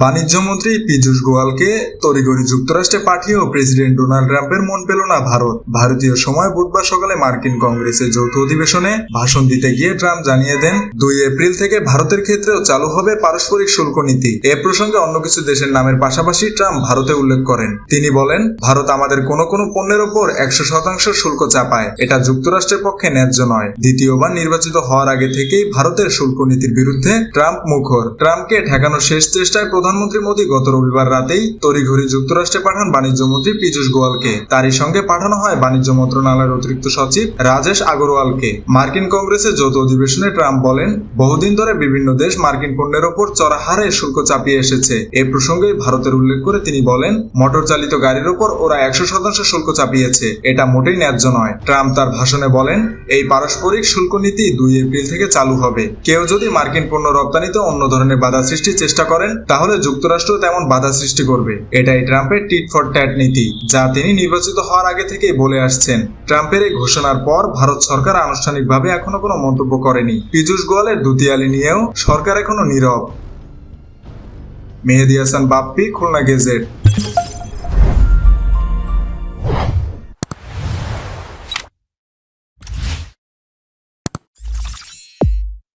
বাণিজ্য মন্ত্রী পীযূষ গোয়ালকে তড়িঘড়ি যুক্তরাষ্ট্রে পাঠিয়েও প্রেসিডেন্ট ডোনাল্ড ট্রাম্পের মন পেল না ভারত। ভারতীয় সময় বুধবার সকালে মার্কিন কংগ্রেসের যৌথ অধিবেশনে ভাষণ দিতে গিয়ে ট্রাম্প জানিয়ে দেন, দুই এপ্রিল থেকে ভারতের ক্ষেত্রেও চালু হবে পারস্পরিক শুল্ক নীতি। এ প্রসঙ্গে অন্য কিছু দেশের নামের পাশাপাশি ট্রাম্প ভারতে উল্লেখ করেন। তিনি বলেন, ভারত আমাদের কোনো কোনো পণ্যের ওপর একশো শতাংশ শুল্ক চাপায়। এটা যুক্তরাষ্ট্রের পক্ষে ন্যায্য নয়। দ্বিতীয়বার নির্বাচিত হওয়ার আগে থেকেই ভারতের শুল্ক নীতির বিরুদ্ধে ট্রাম্প মুখর। ট্রাম্পকে ঠেকানোর শেষ চেষ্টায় প্রধানমন্ত্রী মোদী গত রবিবার রাতেই তড়িঘড়ি যুক্তরাষ্ট্রে পাঠান বাণিজ্য মন্ত্রী পীযূষ গোয়ালকে। তারই সঙ্গে পাঠানো হয় বাণিজ্য মন্ত্রণালয়ের অতিরিক্ত সচিব রাজেশ আগরওয়ালকে। মার্কিন কংগ্রেসের যৌথ অধিবেশনে ট্রাম্প বলেন, বহুদিন ধরে বিভিন্ন দেশ মার্কিন পণ্যের ওপর চড়া হারে শুল্ক চাপিয়ে এসেছে। এ প্রসঙ্গে ভারতের উল্লেখ করে তিনি বলেন মোটর চালিত গাড়ির ওপর ওরা একশো শতাংশ শুল্ক চাপিয়েছে। এটা মোটেই ন্যায্য নয়। ট্রাম্প তার ভাষণে বলেন, এই পারস্পরিক শুল্ক নীতি দুই এপ্রিল থেকে চালু হবে। কেউ যদি মার্কিন পণ্য রপ্তানিতে অন্য ধরনের বাধা সৃষ্টির চেষ্টা করেন, তাহলে যুক্তরাষ্ট্র তেমন বাধা সৃষ্টি করবে। এটাই ট্রাম্পের টিট ফর ট্যাট নীতি, যা তিনি নির্বাচিত হওয়ার আগে থেকেই বলে আসছেন। ট্রাম্পের এই ঘোষণার পর ভারত সরকার আনুষ্ঠানিকভাবে এখনও কোনো মন্তব্য করেনি। পীযূষ গোয়ালের দুতিয়ালি নিয়েও সরকার এখনও নীরব। মেহেদি হাসান, বাপ্পি, খুলনা গেজেট।